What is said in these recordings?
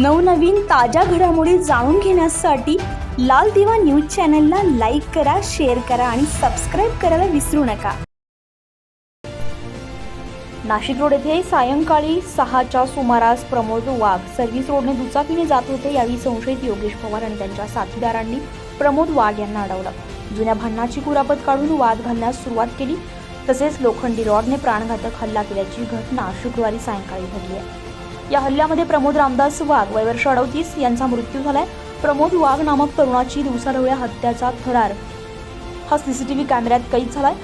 नवनवीन ताज्या घडामोडी जाणून घेण्यासाठी लाल दिवा न्यूज चॅनलला लाईक करा शेअर करा आणि सबस्क्राईब करायला विसरू नका. नाशिक रोड येथे सायंकाळी सहाच्या सुमारास प्रमोद वाघ सर्व्हिस रोडने दुचाकीने जात होते यावेळी संशयित योगेश पवार आणि त्यांच्या साथीदारांनी प्रमोद वाघ यांना अडवलं. जुन्या भांडणाची कुरापत काढून वाद घालण्यास सुरुवात केली तसेच लोखंडी रॉडने प्राणघातक हल्ला केल्याची घटना शुक्रवारी सायंकाळी घडली आहे. या हल्ल्यामध्ये प्रमोद रामदास वाघ वयवर्ष अडवतीस यांचा मृत्यू झालाय. प्रमोद वाघ नामक तरुणाची दिवसाढवळ्या हत्याचा थरार हा सीसीटीव्ही कॅमेऱ्यात कैद झालाय.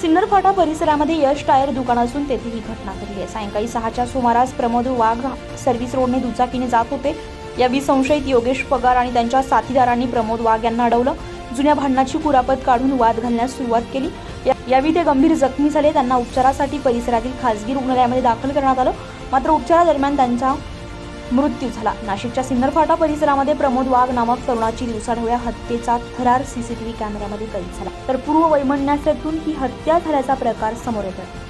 सिन्नर फाटा परिसरामध्ये यश टायर दुकान असून तेथे ही घटना घडली आहे. सायंकाळी सहाच्या सुमारास प्रमोद वाघ सर्व्हिस रोडने दुचाकीने जात होते. यावेळी संशयित योगेश पगार आणि त्यांच्या साथीदारांनी प्रमोद वाघ यांना अडवलं. जुन्या भांडणाची कुरापत काढून वाद घालण्यास सुरुवात केली. या- यावेळी ते गंभीर जखमी झाले. त्यांना उपचारासाठी परिसरातील खासगी रुग्णालयामध्ये दाखल करण्यात आलं. मात्र उपचारादरम्यान त्यांचा मृत्यू झाला. नाशिकच्या सिन्नरफाटा परिसरामध्ये प्रमोद वाघ नामक तरुणाची दिवसाढोळ्या हत्येचा थरार सीसीटीव्ही कॅमेऱ्यामध्ये कैद झाला. तर पूर्व वैमनस्यातून ही हत्या झाल्याचा प्रकार समोर येतोय.